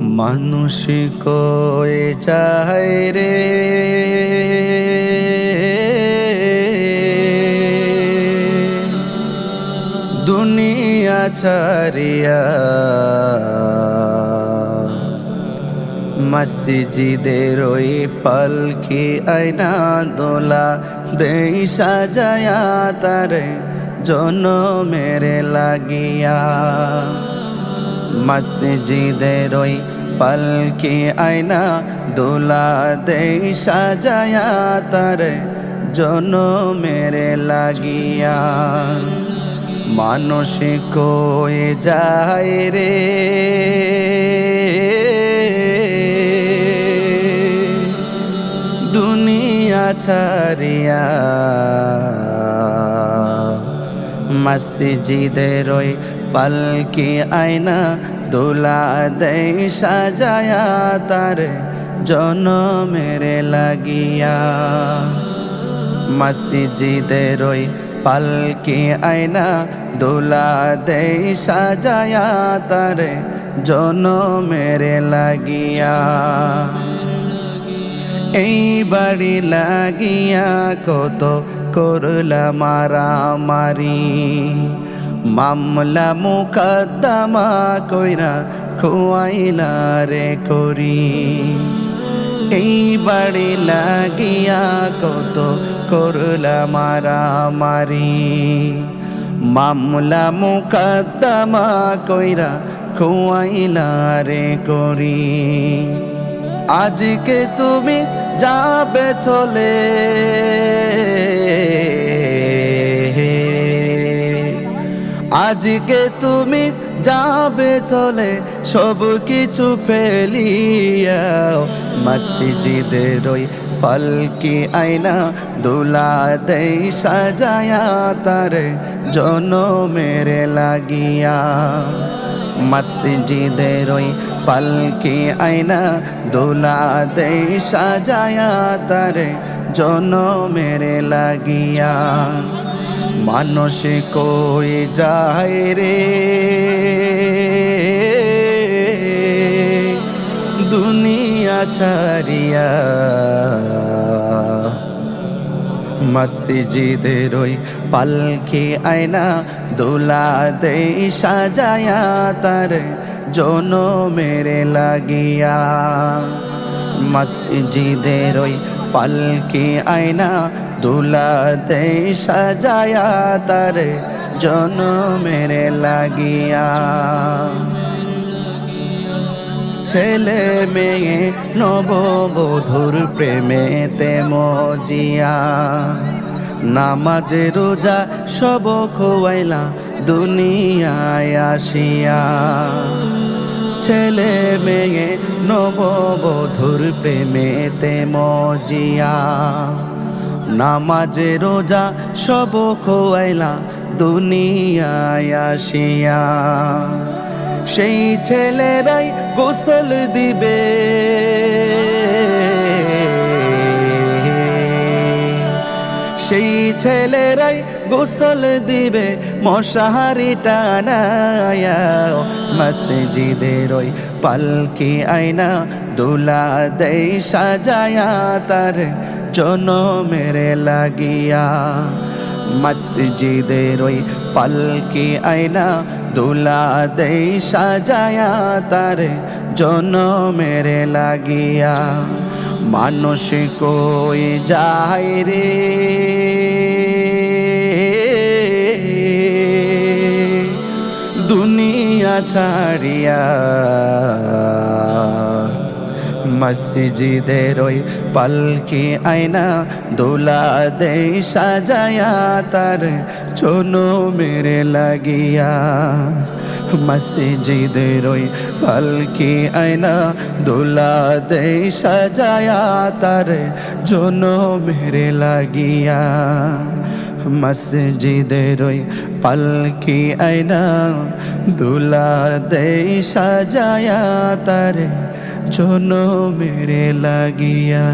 মানুষ কয়ে চায় রে। দুনিয়া ছাড়িয়া মসজিদের ওই পালকি আয়না দোলা দেই সাজায়া তারে জন মেরে লাগিয়া। মসজিদের ওই পালকি আয়না দোলা দেই সাজায়া তারে জন মেরে লাগিয়া। মানুষ কয়ে যায় রে। দুনিয়া ছাড়িয়া মসজিদের ওই পালকি আয়না দোলা দেই সাজায়া তার জন মেরে লাগিয়া। মসজিদের ওই পালকি আয়না দোলা দেই সাজায়া তার জন মেরে লাগিয়া। এই বাড়ি লাগিয়া কত করলা মারামারি। মামলা মুকদ্দমা কইরা খুয়াইলা রে করি। এই বাড়ি লাগিয়া কত করলা মারামারি। মামলা মুকদ্দমা কইরা খুয়াইলা রে করি। আজকে তুমি যাবে চলে। আজকে তুমি যাবে চলে, সব কিছু ফেলিয়া মসজিদের ওই পালকি আয়না দুলা দেই সাজায়া তার জন মেরে লাগিয়া। মসজিদের ওই পালকি আয়না দোলা দেই সাজায়া তারে জন মেরে লাগিয়া। মানুষ কই যায় রে? দুনিয়া ছাড়িয়া মসজিদের ওই পালকি আয়না দোলা দেই সাজায়া তার জন মেরে লাগিয়া। মসজিদের ওই পালকি আয়না দোলা দেই সাজায়া তার জন মেরে লাগিয়া। ছেলে মেয়ে, নববধুর প্রেমেতে মজিয়া। নামাজে, রোজা সব খোয়াইলা দুনিয়ায় আসিয়া। ছেলে মেয়ে, নববধুর প্রেমেতে মজিয়া। নামাজে রোজা সব খোয়াইলা দুনিয়ায় আসিয়া। সেই ছেলেরাই গোসল দিবে। সেই ছেলেরাই গোসল দিবে মশাহারি টানায়া। মসজিদের ওই পালকি আয়না দুলা দেই সাজায়া, তার জন মেরে লাগিয়া। মসজিদের ওই পালকি আয়না দুলা দেই সাজায়া, তার জন মেরে লাগিয়া। মানুষ কই যায় রে? দুনিয়া ছাড়িয়া মসজিদের ওই পালকি আয়না দোলা দেই সাজায়া তার চোনো মেরে লাগিয়া। মসজিদের ওই পালকি আয়না দোলা দেই সাজায়া তার জোনো মেরে লাগিয়া। মসজিদের ওই পালকি আয়না দুলা দেই সাজায়া তার জন মেরে লাগিয়া।